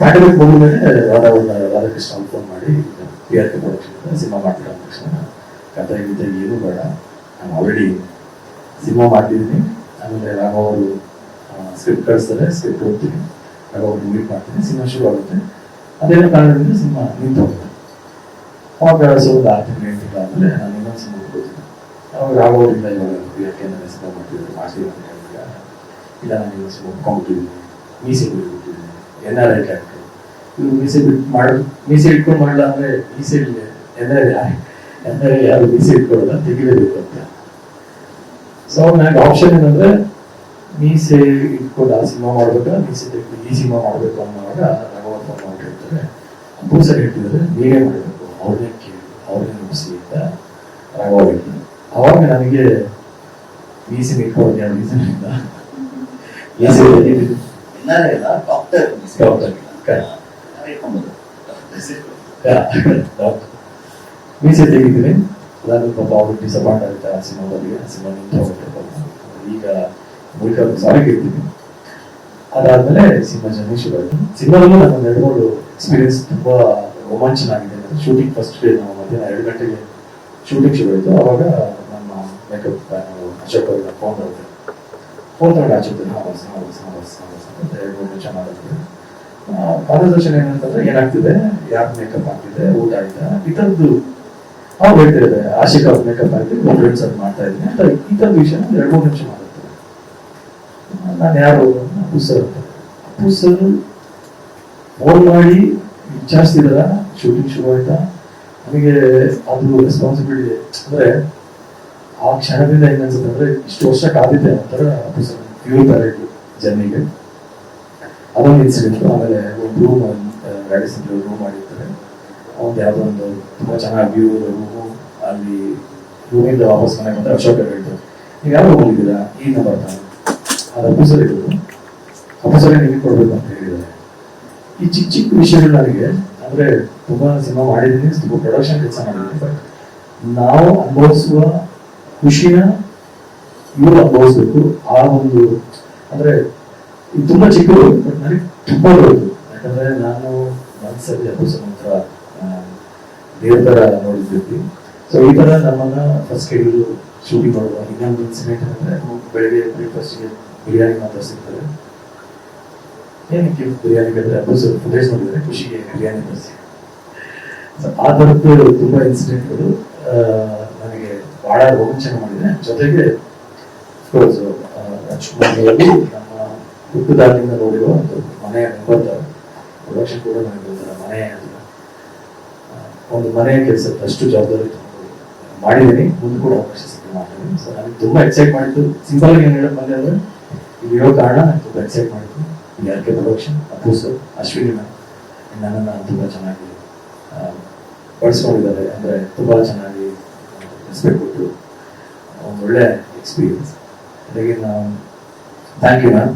Pandemic ಮುಗಿದ್ಮೇಲೆ Radha Radhakrishna phone ಮಾಡಿ P R K cinema ಮಾಡ್ತೀರಾ ತಕ್ಷಣ ಕಥೆ ಗೀತೆ ಏನೂ ಬೇಡ. ನಾನು ಆಲ್ರೆಡಿ ಸಿನಿಮಾ ಮಾಡ್ತಿದ್ದೀನಿ. ಆಮೇಲೆ ರಾಮ ಅವರು ಸ್ಕ್ರಿಪ್ಟ್ ಕಳಿಸ್ತಾರೆ. ಸ್ಕ್ರಿಪ್ಟ್ ಓದ್ತೀನಿ. ರಾಮ ಅವ್ರು ಮೀಟ್ ಮಾಡ್ತೀನಿ. ಸಿನಿಮಾ ಶುರು ಆಗುತ್ತೆ. ಅದೇನೋ ಕಾರಣದಿಂದ ಸಿನಿಮಾ ನಿಂತು ಹೋಗುತ್ತೆ ಅವಾಗ ಒಂದು ಆರು ಆದಮೇಲೆ ನಾನು ಇನ್ನೊಂದು ಸಿನಿಮಾ ಕೊಡ್ತೀನಿ ಅವಾಗ ರಾಮ ಅವರಿಂದ ಇವಾಗ ಯಾಕೆ ನಾನು ಸಿನಿಮಾ ಮಾಡ್ತೀವಿ ಅಂತ. ಹೇಳಿದಾಗ ಇಲ್ಲ, ನಾನು ಇನ್ನೊಂದು ಸಿನಿಮಾ ಒಪ್ಕೊಂಡ್ಬಿಟ್ಟಿದ್ದೀನಿ ಮೀಸೆ ಬಿಟ್ಬಿಟ್ಟಿದ್ದೀನಿ ಎನ್ ಆರ್ ಐ ಟ್ಯಾಕ್ಟ್ರು ಇವ್ರು ಮೀಸೆ ಬಿಟ್ಟು ಮಾಡಿ ಮೀಸೆ ಇಟ್ಕೊಂಡು ಮಾಡಲ್ಲ ಅಂದ್ರೆ ಮೀಸೆ N R N R I ಯಾರು ಮೀಸೆ ಇಟ್ಕೊಳ್ಳಲ್ಲ, ತೆಗಿಲೇಬೇಕು ಅಂತ. ಸೊ ನನಗೆ ಆಪ್ಷನ್ ಏನಂದ್ರೆ ಮೀಸೆ ಇಟ್ಕೊಂಡು ಆ ಸಿನಿಮಾ ಮಾಡ್ಬೇಕಾ, ಮೀಸೆ ತೆಗೆದು ಈ ಸಿನಿಮಾ ಮಾಡ್ಬೇಕು ಅನ್ನೋವಾಗ ರಾಘವ ಫೋನ್ ಮಾಡಿರ್ತಾರೆ ಅಪ್ಪು ಸರ್ ಹೇಳ್ತಿದ್ದಾರೆ, ನೀವೇ ಮಾಡಬೇಕು. ಅವ್ರನ್ನೇ ಕೇಳಿ, ಅವ್ರನ್ನೇ ಮುಗಿಸಿ ಅಂತ ರಾಘವ ಹೇಳ್ತಾರೆ. ಅವಾಗ ನನಗೆ ಮೀಸೆ ಯಾವ ರೀಸನ್ ಇಲ್ಲ ಮೀಸೆ ಇಲ್ಲ ಡಾಕ್ಟರ್ correct. ಮೀಸೆ ತೆಗಿತೀನಿ ಅದಾದ್ಮೇಲೆ ಪಾಪ ಅವರು ಡಿಸಪಾಯಿಂಟ್ ಆಗುತ್ತೆ ಆ ಸಿನಿಮಾದಲ್ಲಿ ಆ ಸಿನಿಮಾ ನಿಂತು ಈಗ ಮೂಲಕ ಸಾರಿ ಇರ್ತೀನಿ. ಅದಾದ್ಮೇಲೆ ಸಿನಿಮಾ ಜರ್ನಿ ಬರ್ತೀನಿ ಸಿನಿಮಾದಲ್ಲೂ ನನ್ನ ಒಂದು ಎರಡು ಮೂರು ಎಕ್ಸ್ಪೀರಿಯನ್ಸ್ ತುಂಬಾ ರೋಮಾಂಚನ ಆಗಿದೆ ಶೂಟಿಂಗ್ ಫಸ್ಟ್ ಡೇ ನಾವು ಮಧ್ಯಾಹ್ನ ಎರಡು ಗಂಟೆಗೆ ಶೂಟಿಂಗ್ ಶುರು ಆಯಿತು. ಅವಾಗ ನಮ್ಮ ಮೇಕಪ್ ಅಶೋಕ್ ಅವ್ರಿಗೆ ಫೋನ್ ಬರುತ್ತೆ ಫೋನ್ ತಗೊಂಡು ಆಚೆ ಹಾಂ ಬಸ್ ಹಾಂ ಬಸ್ ಹಾಂ ಬಸ್ ಹಾಂ ಬಸ್ ಅಂತ ನಿಮಿಷ ಮಾತಾಡ್ತೀವಿ ಕಾನ್ವರ್ಸೇಷನ್ ಏನಂತಂದ್ರೆ ಏನಾಗ್ತಿದೆ? ಯಾಕೆ ಮೇಕಪ್ ಆಗ್ತಿದೆ ಊಟ ಆಯ್ತಾ? ಈ ಥರದ್ದು ಅವ್ರು ಹೇಳ್ತಿದ್ದಾರೆ ಆಶಿಕ್ ಅವ್ರ ಮೇಕಪ್ ಆಗ್ತಿದೆ ಒಬ್ಬ ಫ್ರೆಂಡ್ಸ್ ಅದು ಮಾಡ್ತಾ ಇದ್ದೀನಿ ಅಂತ ಈ ಥರದ ವಿಷಯ ಎರಡು ಮೂರು ನಿಮಿಷ ಮಾತಾಡ್ತಾರೆ ನಾನು ಯಾರು Appu sir Appu sir phone ಮಾಡಿ ವಿಚಾರಿಸ್ತಿದಾರ ಶೂಟಿಂಗ್ ಶುರು ಆಯ್ತಾ? ನನಗೆ ಅದು ರೆಸ್ಪಾನ್ಸಿಬಿಲಿಟಿ ಅಂದ್ರೆ ಆ ಕ್ಷಣದಿಂದ ಏನನ್ಸುತ್ತೆ ಅಂದ್ರೆ ಇಷ್ಟು ವರ್ಷ ಕಾದಿದ್ದೆ ನಂತರ ಫ್ಯೂಲ್ ಬ್ಯಾರೆಟ್ ಜರ್ನಿಗೆ. ಅದೊಂದು ಇನ್ಸಿಡೆಂಟ್ ಆಮೇಲೆ ಒಂದು ರೂಮ್ ರ್ಯಾಡಿಸನ್ ರೂಮ್ ಮಾಡಿರ್ತಾರೆ. ಅವ್ನು ಯಾವುದೋ ಒಂದು ತುಂಬಾ ಚೆನ್ನಾಗಿ ವ್ಯೂ ರೂಮು ಅಲ್ಲಿ ರೂಮಿಂದ ವಾಪಸ್ ಮನೆಗೆ ಬಂದ್ರೆ ಅಶೋಕ್ ಹೇಳ್ತಾರೆ ನೀವು ಯಾವ ರೂಮ್ ಇದ್ದೀರಾ ಈ ನಂಬರ್ ತಾನೆ ಅದು ಆಫೀಸರ್ ಇರೋದು. ಅಫೀಸರೇ ನಿಮಗೆ ಕೊಡ್ಬೇಕು ಅಂತ ಹೇಳಿದ್ದಾರೆ. ಈ ಚಿಕ್ಕ ಚಿಕ್ಕ ವಿಷಯಗಳು ನನಗೆ, ಅಂದ್ರೆ ತುಂಬಾ ಸಿನಿಮಾ ಮಾಡಿದ್ದೀನಿ, ತುಂಬಾ ಪ್ರೊಡಕ್ಷನ್ ಕೆಲಸ ಮಾಡಿದ್ದೀನಿ ಬಟ್ ನಾವು ಅನುಭವಿಸುವ ಖುಷಿನ ಇವರು ಅನುಭವಿಸ್ಬೇಕು ಆ ಒಂದು, ಅಂದ್ರೆ ಇದು ತುಂಬಾ ಚಿಕ್ಕದು ಬಟ್ ನನಗೆ ತುಂಬಾ ದೊಡ್ಡದು. ಯಾಕಂದ್ರೆ ನಾನು ಮನಸ್ಸಲ್ಲಿ ಅಪೋಸನ್ ನಂತರ ದೇವ್ರ ಸೊ ಈ ತರ ನಮ್ಮನ್ನ ಫಸ್ಟ್ ಕೇಳಿದ್ರು ಶೂಟಿಂಗ್ ಮಾಡುವ. ಇನ್ನೊಂದು ಇನ್ಸಿಡೆಂಟ್ ಅಂದ್ರೆ ಬೆಳಿಗ್ಗೆ ಬ್ರೇಕ್ಫಾಸ್ಟ್ಗೆ ಬಿರಿಯಾನಿ ಮಾತ್ರ ಸಿಗ್ತದೆ ಏನಕ್ಕೆ ಬಿರಿಯಾನಿ ಬೇಕಾದ್ರೆ ಅನುಭವಿಸೋದು ಫುಟೇಜ್ ನೋಡಿದ್ರೆ ಖುಷಿಗೆ ಬಿರಿಯಾನಿ ತರಿಸಿ. ಆ ಥರದ್ದು ತುಂಬಾ ಇನ್ಸಿಡೆಂಟ್ಗಳು ಬಹಳ ರೋಮಾಂಚನ ಮಾಡಿದೆ ಜೊತೆಗೆ ಅಫ್ಕೋರ್ಸ್ ನಮ್ಮ ಹುಟ್ಟುದಾಗಿಂದ ನೋಡಿರುವ ಒಂದು ಮನೆಯ ನೆನಪರ್ತಾರೆ ಪ್ರೊಡಕ್ಷನ್ ಕೂಡ ಒಂಥರ ಮನೆ ಅಂತ ಒಂದು ಮನೆಯ ಕೆಲಸ ಅಷ್ಟು ಜವಾಬ್ದಾರಿ ಮಾಡಿದ್ದೀನಿ ಮುಂದೆ ಕೂಡ ಅವಕಾಶ ಸಿಕ್ಕಿ ಮಾಡಿದ್ದೀನಿ ಸೊ ನನಗೆ ತುಂಬಾ ಎಕ್ಸೈಟ್ ಮಾಡಿತ್ತು ಸಿಂಪಲ್ ಆಗಿ ಏನು ಹೇಳಕ್ ಬಂದೆ ಅಂದ್ರೆ ಇಲ್ಲಿ ಇರೋ ಕಾರಣ ನನಗೆ ತುಂಬಾ ಎಕ್ಸೈಟ್ ಮಾಡಿತ್ತು ಇಲ್ಲಿ K production Appu sir Ashwini ma'am ನನ್ನನ್ನು ತುಂಬಾ ಚೆನ್ನಾಗಿ ಬಳಸ್ಕೊಂಡಿದ್ದಾರೆ ಅಂದ್ರೆ ತುಂಬಾ ಚೆನ್ನಾಗಿ ರೆಸ್ಪೆಕ್ಟ್ ಕೊಟ್ಟು ಒಳ್ಳೆ ಎಕ್ಸ್ಪೀರಿಯನ್ಸ್ ಅದಕ್ಕೆ ನಾವು ಥ್ಯಾಂಕ್ ಯು ಮ್ಯಾಮ್